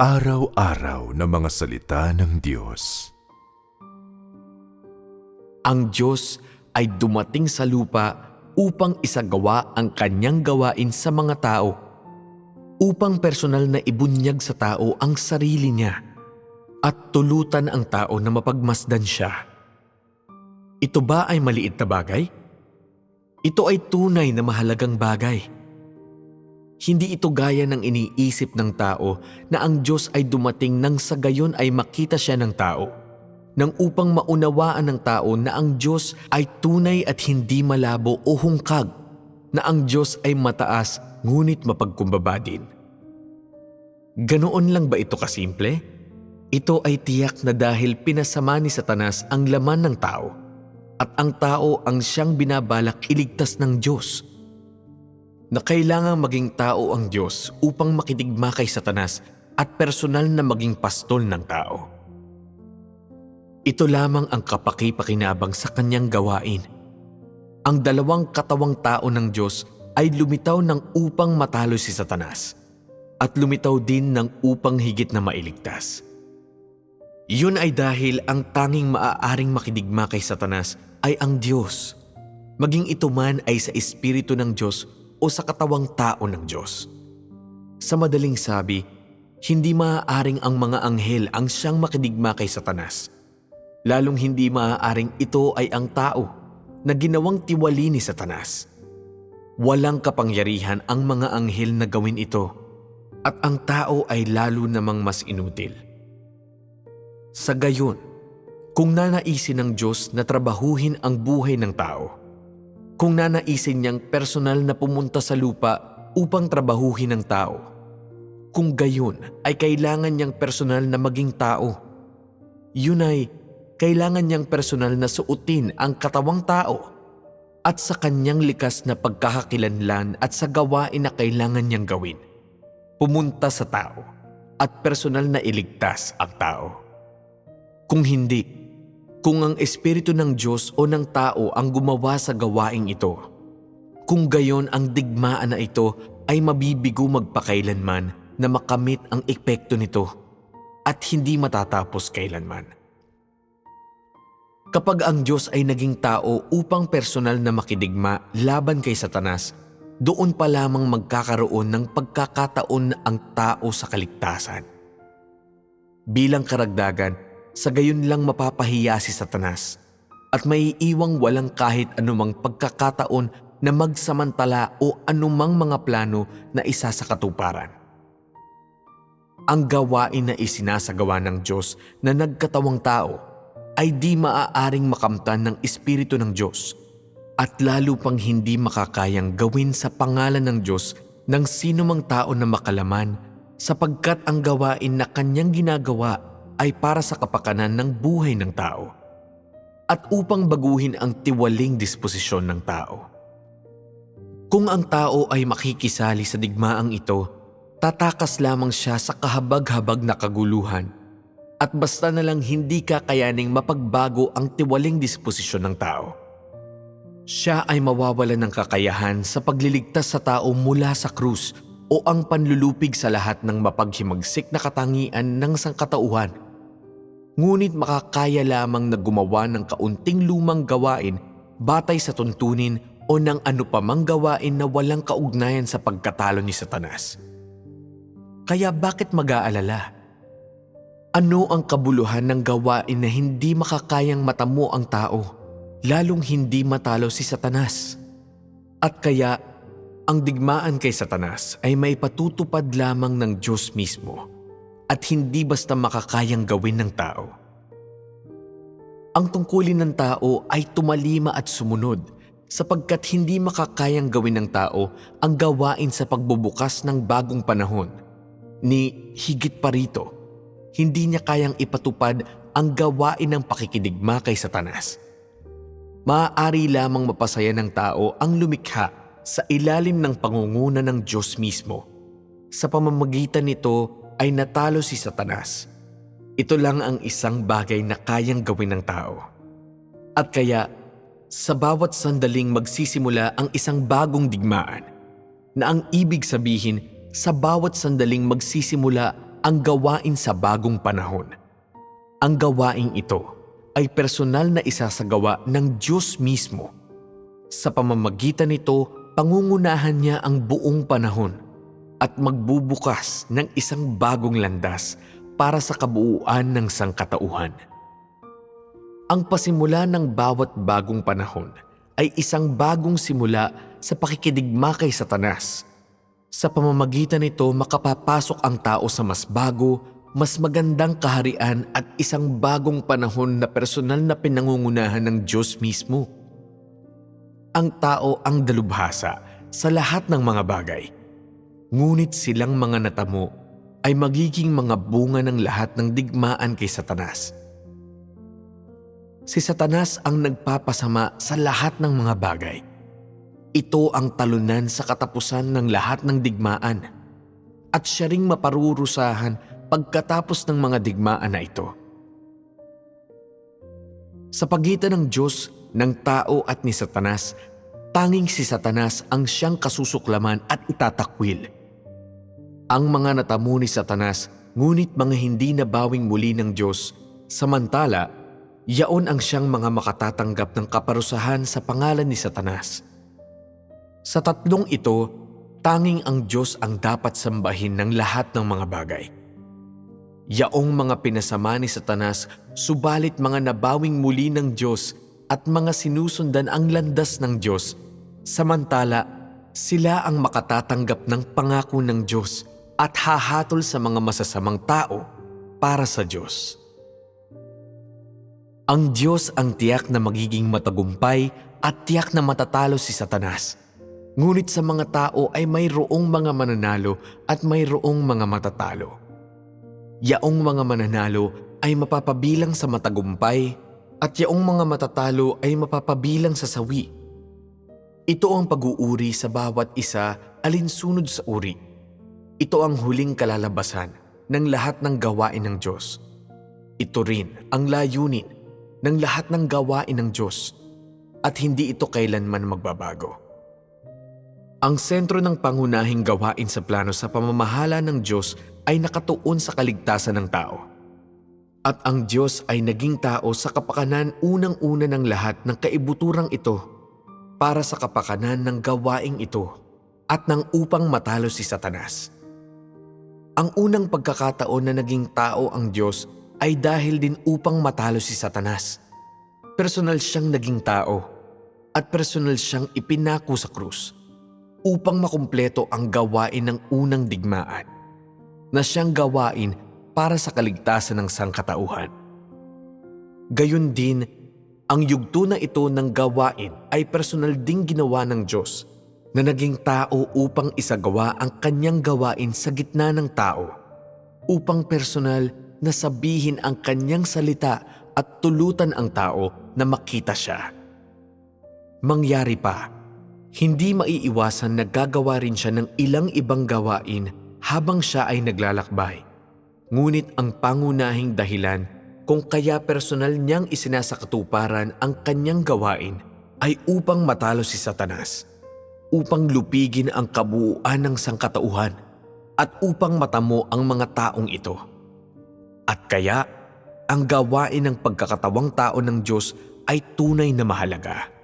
Pang-araw-araw na mga salita ng Diyos. Ang Diyos ay dumating sa lupa upang isagawa ang kanyang gawain sa mga tao, upang personal na ibunyag sa tao ang sarili niya at tulutan ang tao na mapagmasdan siya. Ito ba ay maliit na bagay? Ito ay tunay na mahalagang bagay. Hindi ito gaya ng iniisip ng tao na ang Diyos ay dumating nang sa gayon ay makita siya ng tao. Nang upang maunawaan ng tao na ang Diyos ay tunay at hindi malabo o hungkag, na ang Diyos ay mataas ngunit mapagkumbaba din. Ganoon lang ba ito kasimple? Ito ay tiyak na dahil pinasama ni Satanas ang laman ng tao at ang tao ang siyang binabalak iligtas ng Diyos na kailangang maging tao ang Diyos upang makidigma kay Satanas at personal na maging pastol ng tao. Ito lamang ang kapaki-pakinabang sa kanyang gawain. Ang dalawang katawang tao ng Diyos ay lumitaw ng upang matalo si Satanas at lumitaw din ng upang higit na mailigtas. Yun ay dahil ang tanging maaaring makidigma kay Satanas ay ang Diyos. Maging ito man ay sa Espiritu ng Diyos o sa katawang tao ng Diyos. Sa madaling sabi, hindi maaaring ang mga anghel ang siyang makidigma kay Satanas. Lalong hindi maaaring ito ay ang tao na ginawang tiwali ni Satanas. Walang kapangyarihan ang mga anghel na gawin ito at ang tao ay lalo namang mas inutil. Sa gayon, kung nanaisin ng Diyos na trabahuhin ang buhay ng tao, kung nanaisin niyang personal na pumunta sa lupa upang trabahuhin ng tao. Kung gayon ay kailangan niyang personal na maging tao. Yun ay kailangan niyang personal na suotin ang katawang tao at sa kanyang likas na pagkakakilanlan at sa gawain na kailangan niyang gawin. Pumunta sa tao at personal na iligtas ang tao. Kung hindi, kung ang Espiritu ng Diyos o ng tao ang gumawa sa gawaing ito. Kung gayon ang digmaan na ito ay mabibigo magpakailanman na makamit ang epekto nito at hindi matatapos kailanman. Kapag ang Diyos ay naging tao upang personal na makidigma laban kay Satanas, doon pa lamang magkakaroon ng pagkakataon ang tao sa kaligtasan. Bilang karagdagan, sa gayon lang mapapahiya si Satanas at may iwang walang kahit anumang pagkakataon na magsamantala o anumang mga plano na isa sa katuparan. Ang gawain na isinasagawa ng Diyos na nagkatawang tao ay di maaaring makamtan ng Espiritu ng Diyos at lalo pang hindi makakayang gawin sa pangalan ng Diyos ng sino mang tao na makalaman sapagkat ang gawain na kanyang ginagawa ay para sa kapakanan ng buhay ng tao at upang baguhin ang tiwaling disposisyon ng tao. Kung ang tao ay makikisali sa digmaang ito, tatakas lamang siya sa kahabag-habag na kaguluhan at basta na lang hindi kakayaning mapagbago ang tiwaling disposisyon ng tao. Siya ay mawawalan ng kakayahan sa pagliligtas sa tao mula sa krus o ang panlulupig sa lahat ng mapaghimagsik na katangian ng sangkatauhan ngunit makakaya lamang na gumawa ng kaunting lumang gawain batay sa tuntunin o ng ano pamang gawain na walang kaugnayan sa pagkatalo ni Satanas. Kaya bakit mag-aalala? Ano ang kabuluhan ng gawain na hindi makakayang matamo ang tao, lalong hindi matalo si Satanas? At kaya, ang digmaan kay Satanas ay may patutupad lamang ng Diyos mismo at hindi basta makakayang gawin ng tao. Ang tungkulin ng tao ay tumalima at sumunod sapagkat hindi makakayang gawin ng tao ang gawain sa pagbubukas ng bagong panahon. Ni higit pa rito, hindi niya kayang ipatupad ang gawain ng pakikidigma kay Satanas. Maaari lamang mapasaya ng tao ang lumikha sa ilalim ng pangunguna ng Diyos mismo. Sa pamamagitan nito ay natalo si Satanas. Ito lang ang isang bagay na kayang gawin ng tao. At kaya, sa bawat sandaling magsisimula ang isang bagong digmaan, na ang ibig sabihin sa bawat sandaling magsisimula ang gawain sa bagong panahon. Ang gawaing ito ay personal na isasagawa ng Diyos mismo. Sa pamamagitan nito, pangungunahan niya ang buong panahon at magbubukas ng isang bagong landas para sa kabuuan ng sangkatauhan. Ang pasimula ng bawat bagong panahon ay isang bagong simula sa pakikidigma kay Satanas. Sa pamamagitan nito makapapasok ang tao sa mas bago, mas magandang kaharian at isang bagong panahon na personal na pinangungunahan ng Diyos mismo. Ang tao ang dalubhasa sa lahat ng mga bagay. Ngunit silang mga natamo ay magiging mga bunga ng lahat ng digmaan kay Satanas. Si Satanas ang nagpapasama sa lahat ng mga bagay. Ito ang talunan sa katapusan ng lahat ng digmaan. At siya ring maparurusahan pagkatapos ng mga digmaan na ito. Sa pagitan ng Diyos, ng tao at ni Satanas, tanging si Satanas ang siyang kasusuklaman at itatakwil. Ang mga natamo ni Satanas, ngunit mga hindi nabawing muli ng Diyos, samantala, yaon ang siyang mga makatatanggap ng kaparusahan sa pangalan ni Satanas. Sa tatlong ito, tanging ang Diyos ang dapat sambahin ng lahat ng mga bagay. Yaong mga pinasama ni Satanas, subalit mga nabawing muli ng Diyos at mga sinusundan ang landas ng Diyos, samantala sila ang makatatanggap ng pangako ng Diyos at hahatol sa mga masasamang tao para sa Diyos. Ang Diyos ang tiyak na magiging matagumpay at tiyak na matatalo si Satanas. Ngunit sa mga tao ay mayroong mga mananalo at mayroong mga matatalo. Yaong mga mananalo ay mapapabilang sa matagumpay at yaong mga matatalo ay mapapabilang sa sawi. Ito ang pag-uuri sa bawat isa alinsunod sa uri. Ito ang huling kalalabasan ng lahat ng gawain ng Diyos. Ito rin ang layunin ng lahat ng gawain ng Diyos at hindi ito kailanman magbabago. Ang sentro ng pangunahing gawain sa plano sa pamamahala ng Diyos ay nakatuon sa kaligtasan ng tao. At ang Diyos ay naging tao sa kapakanan unang-una ng lahat ng kaibuturang ito para sa kapakanan ng gawaing ito at ng upang matalo si Satanas. Ang unang pagkakataon na naging tao ang Diyos ay dahil din upang matalo si Satanas. Personal siyang naging tao at personal siyang ipinako sa krus upang makumpleto ang gawain ng unang digmaan na siyang gawain para sa kaligtasan ng sangkatauhan. Gayon din, ang yugto na ito ng gawain ay personal ding ginawa ng Diyos na naging tao upang isagawa ang kanyang gawain sa gitna ng tao upang personal na sabihin ang kanyang salita at tulutan ang tao na makita siya. Mangyari pa, hindi maiiwasan na gagawa rin siya ng ilang ibang gawain habang siya ay naglalakbay. Ngunit ang pangunahing dahilan kung kaya personal niyang isinasakatuparan ang kanyang gawain ay upang matalo si Satanas, upang lupigin ang kabuuan ng sangkatauhan at upang matamo ang mga taong ito. At kaya, ang gawain ng pagkakatawang tao ng Diyos ay tunay na mahalaga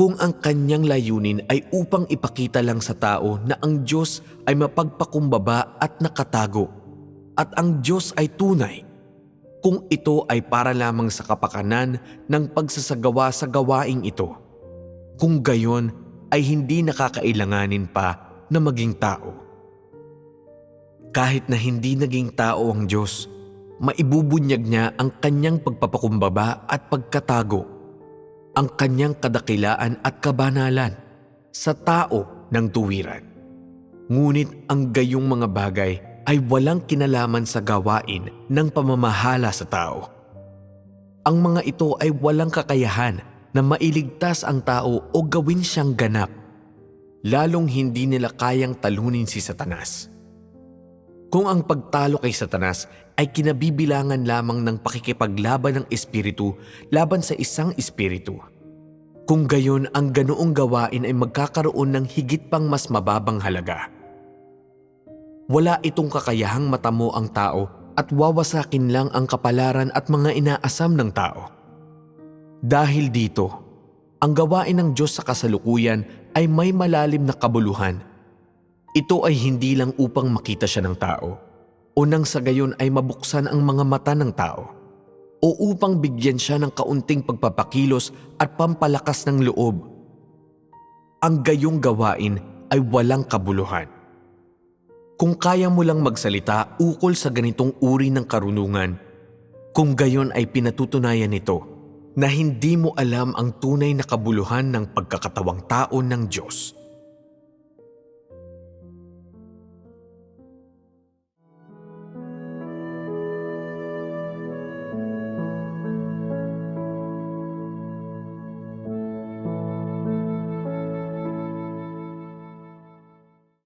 kung ang kanyang layunin ay upang ipakita lang sa tao na ang Diyos ay mapagpakumbaba at nakatago at ang Diyos ay tunay kung ito ay para lamang sa kapakanan ng pagsasagawa sa gawaing ito. Kung gayon ay hindi nakakailanganin pa na maging tao. Kahit na hindi naging tao ang Diyos, maibubunyag niya ang kanyang pagpapakumbaba at pagkatago ang kanyang kadakilaan at kabanalan sa tao ng tuwiran. Ngunit ang gayong mga bagay ay walang kinalaman sa gawain ng pamamahala sa tao. Ang mga ito ay walang kakayahan na mailigtas ang tao o gawin siyang ganap, lalong hindi nila kayang talunin si Satanas. Kung ang pagtalo kay Satanas ay kinabibilangan lamang ng pakikipaglaban ng espiritu laban sa isang espiritu. Kung gayon ang ganoong gawain ay magkakaroon ng higit pang mas mababang halaga. wala itong kakayahang matamo ang tao at wawasakin lang ang kapalaran at mga inaasam ng tao. Dahil dito, ang gawain ng Diyos sa kasalukuyan ay may malalim na kabuluhan. Ito ay hindi lang upang makita siya ng tao o nang sa gayon ay mabuksan ang mga mata ng tao o upang bigyan siya ng kaunting pagpapakilos at pampalakas ng loob. Ang gayong gawain ay walang kabuluhan. Kung kaya mo lang magsalita ukol sa ganitong uri ng karunungan, kung gayon ay pinatutunayan nito na hindi mo alam ang tunay na kabuluhan ng pagkakatawang tao ng Diyos.